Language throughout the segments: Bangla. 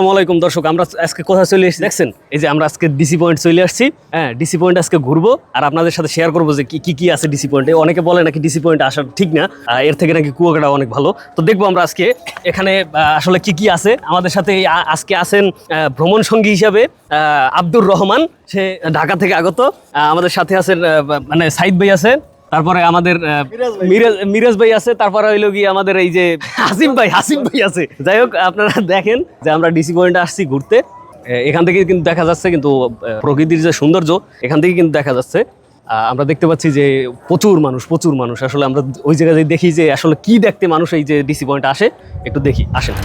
আসসালামু আলাইকুম, দর্শক, আমরা আজকে কোথায় চলে এসেছি দেখছেন? এই যে আমরা আজকে ডিসি পয়েন্ট চলে আসছি। হ্যাঁ ডিসি পয়েন্ট আজকে ঘুরবো আর আপনাদের সাথে শেয়ার করব যে কি কি আছে ডিসি পয়েন্টে অনেকে বলে নাকি ডিসি পয়েন্ট আসা ঠিক না এর থেকে নাকি কুয়াকাটা অনেক ভালো। তো দেখব আমরা আজকে এখানে আসলে কি কি আছে। আমাদের সাথে আজকে আছেন ভ্রমণ সঙ্গী হিসাবে আব্দুর রহমান। সে ঢাকা থেকে আগত। আমাদের সাথে আছেন মানে সাইদ ভাই আছে। তারপরে আমাদের মিরাজ মিরাজ ভাই আছে তারপরে হইল কি আমাদের এই যে হাসিম ভাই হাসিম ভাই আছে। যাই হোক আপনারা দেখেন যে আমরা ডিসি পয়েন্টে আসছি ঘুরতে। এখান থেকে কিন্তু দেখা যাচ্ছে কিন্তু প্রকৃতির যে সৌন্দর্য এখান থেকে কিন্তু দেখা যাচ্ছে। আহ, আমরা দেখতে পাচ্ছি যে প্রচুর মানুষ প্রচুর মানুষ। আসলে আমরা ওই জায়গায় দেখি যে আসলে কি দেখতে মানুষ এই যে ডিসি পয়েন্ট আসে একটু দেখি আসেন।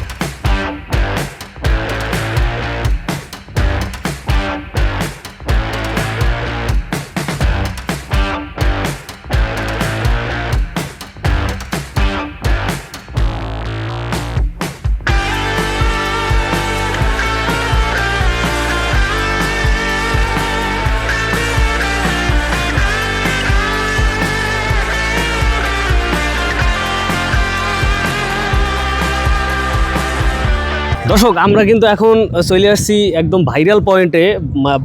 দর্শক আমরা কিন্তু এখন চলে আসছি একদম ভাইরাল পয়েন্টে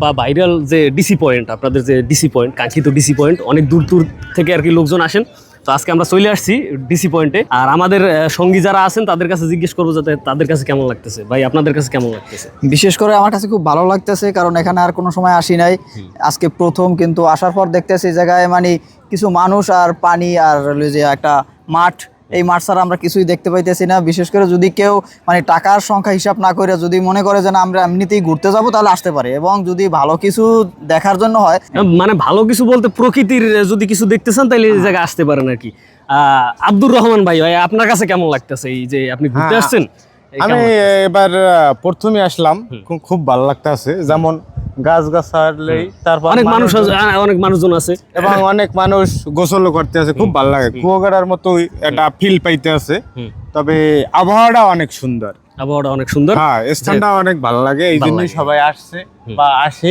বা ভাইরাল যে ডিসি পয়েন্ট আপনাদের যে ডিসি পয়েন্ট কাঙ্ক্ষিত ডিসি পয়েন্ট অনেক দূর দূর থেকে আর কি লোকজন আসেন। তো আজকে আমরা চলে আসছি ডিসি পয়েন্টে আর আমাদের সঙ্গী যারা আছেন তাদের কাছে জিজ্ঞেস করব যাতে তাদের কাছে কেমন লাগতেছে। ভাই আপনাদের কাছে কেমন লাগতেছে? বিশেষ করে আমার কাছে খুব ভালো লাগতেছে কারণ এখানে আর কোনো সময় আসি নাই। আজকে প্রথম কিন্তু আসার পর দেখতেছি এই জায়গায় মানে কিছু মানুষ আর পানি আর যে একটা মাঠ এই মাঠ ছাড়া আমরা কিছুই দেখতে পাইতেছি না। বিশেষ করে যদি কেউ মানে টাকার সংখ্যা হিসাব না করে যদি মনে করে যে না আমরা এমনিতেই ঘুরতে যাব তাহলে আসতে পারে। এবং যদি ভালো কিছু দেখার জন্য হয় মানে ভালো কিছু বলতে প্রকৃতির যদি কিছু দেখতে চান তাহলে এই জায়গায় আসতে পারেন আর কি আহ, আব্দুর রহমান ভাই ভাই আপনার কাছে কেমন লাগতেছে এই যে আপনি ঘুরতে হ্যাঁ, আসছেন? আমি এবার প্রথমে আসলাম। খুব ভালো লাগতেছে। যেমন গাছ গাছালেই তারপর অনেক মানুষ অনেক মানুষজন আছে এবং অনেক মানুষ গোসল করতে আছে খুব ভালো লাগে। কুয়াকাটার মতো একটা ফিল পাইতে আছে তবে আবহাওয়াটা অনেক সুন্দর। আবহাওয়াটা অনেক সুন্দর। হ্যাঁ স্থানটা অনেক ভালো লাগে এই জন্যই সবাই আসছে বা আসে।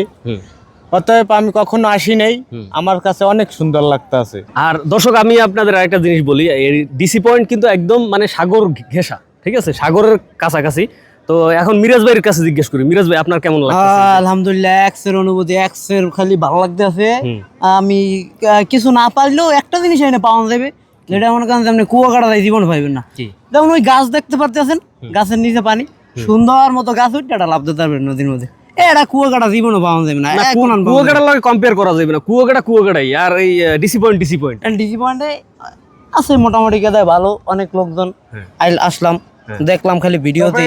অতএব আমি কখনো আসি নাই আমার কাছে অনেক সুন্দর লাগতেছে আর দর্শক আমি আপনাদের আরেকটা জিনিস বলি এই ডিসি পয়েন্ট কিন্তু একদম মানে সাগর ঘেঁষা ঠিক আছে? সাগরের কাছাকাছি। তো এখন মিরাজ ভাইয়ের কাছে জিজ্ঞেস করি। মিরাজ ভাই আপনার কেমন লাগছে আলহামদুলিল্লাহ এক্সের অনুভূতি এক্সের খালি ভালো লাগতেছে। আমি কিছু না পারলেও একটা জিনিস এনে পাওয়া যাবে। যেটা করেন যে আপনি কুয়াকাটা জীবন পাইবেন না। যেমন ওই গাছ দেখতে পারতেছেন গাছের নিচে পানি। সুন্দর মতো গাছ উঠে এটা লাভ দিতে পারবেন নদীর মধ্যে। এটা কুয়াকাটা জীবনও পাওয়া যাবে না। কুয়াকাটার লগে কম্পেয়ার করা যাবে না। কুয়াকাটা কুয়াকাটাই আর এই DC point DC point DC পয়েন্টে আছে মোটামুটি কেদায় ভালো। অনেক লোকজন আইল আসলাম। দেখলাম খালি ভিডিওতে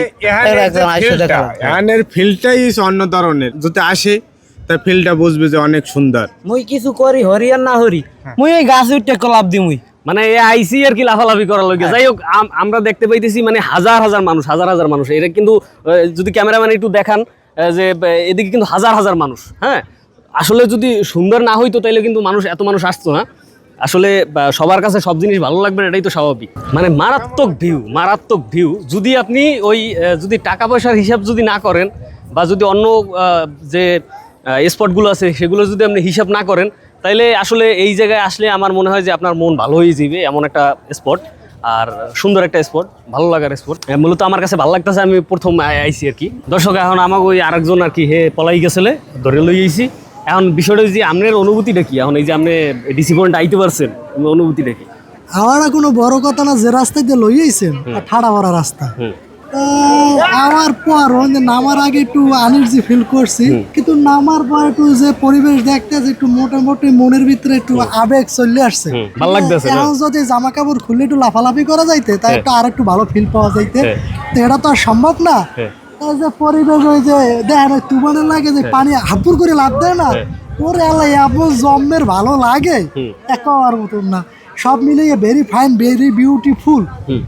একজন আইসে দেখলাম। এখানের ফিল্ডটাই অন্য ধরনের। যদি আসে তা ফিল্ডটা বুঝবে যে অনেক সুন্দর। মুই কিছু করি হরি আর না হরি মুই এই গাছ উঠতে লাভ দি মুই। মানে এই আইসি আর কি লাফালাফি করার লগে। যাই হোক আমরা দেখতে পাইতেছি মানে হাজার হাজার মানুষ হাজার হাজার মানুষ। এটা কিন্তু যদি ক্যামেরাম্যান একটু দেখান যে এদিকে কিন্তু হাজার হাজার মানুষ। হ্যাঁ? আসলে যদি সুন্দর না হইতো তাইলে কিন্তু মানুষ এত মানুষ আসতো না। আসলে সবার কাছে সব জিনিস ভালো লাগবে এটাই তো স্বাভাবিক। মানে মারাত্মক ভিউ মারাত্মক ভিউ যদি আপনি ওই যদি টাকা পয়সার হিসাব যদি না করেন, বা যদি অন্য যে স্পটগুলো আছে, সেগুলো যদি আপনি হিসাব না করেন, তাইলে আসলে এই জায়গায় আসলে আমার মনে হয় যে আপনার মন ভালো হয়ে যাবে এমন একটা স্পট আর সুন্দর একটা স্পট ভালো লাগার স্পট মূলত আমার কাছে ভালো লাগতেছে, আমি প্রথম আই- আইছি আর কি। দর্শক, এখন আমাকে ওই আরেকজন আর কি, হে, পলাই গেছিলে ধরে লই আইছি। এখন বিষয়টা যে আপনার অনুভূতিটা কি? এখন এই যে আপনি ডিসি পয়েন্ট আইতে পারছেন অনুভূতিটা কি? আমার কোনো বড় কথা না যে রাস্তা দিয়ে লই আইছেন ঠাড়া ভরা রাস্তা। আমার পর নামার আগে একটু আনির্জি ফিল করছি কিন্তু নামার পর একটু যে পরিবেশ দেখতে যে একটু মোটামুটি মনের ভিতরে একটু আবেগ চলে আসছে। ভালো লাগতেছে এখন যদি জামা কাপড় খুলে একটু লাফালাফি করা যাইতে তাই একটু আর একটু ভালো ফিল পাওয়া যাইতে। হ্যাঁ। তো এটা তো আর সম্ভব না। হ্যাঁ। এই যে পরিবেশ ওই যে দেখেন ওই লাগে যে পানি হাপুর করে লাভ দেয় না। ওরে আল্লাহ এমন জম্মের ভালো লাগে। একেবারে মতন না। সব মিলিয়ে ভেরি ফাইন ভেরি বিউটিফুল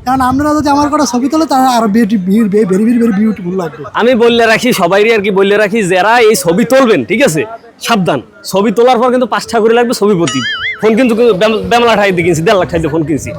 কারণ আপনারা যদি আমার ছবি তোলে আরও very very very very beautiful লাগবে। আমি বললে রাখি সবাইরই আর কি বললে রাখি যারা এই ছবি তুলবেন ঠিক আছে? সাবধান। ছবি তোলার পর কিন্তু পাঁচটা করে লাগবে ছবি প্রতি ফোন কিন্তু বেমলা ঠাই দিয়ে কিনছি দেড় লাখ ঠাই দিয়ে ফোন কিনছি।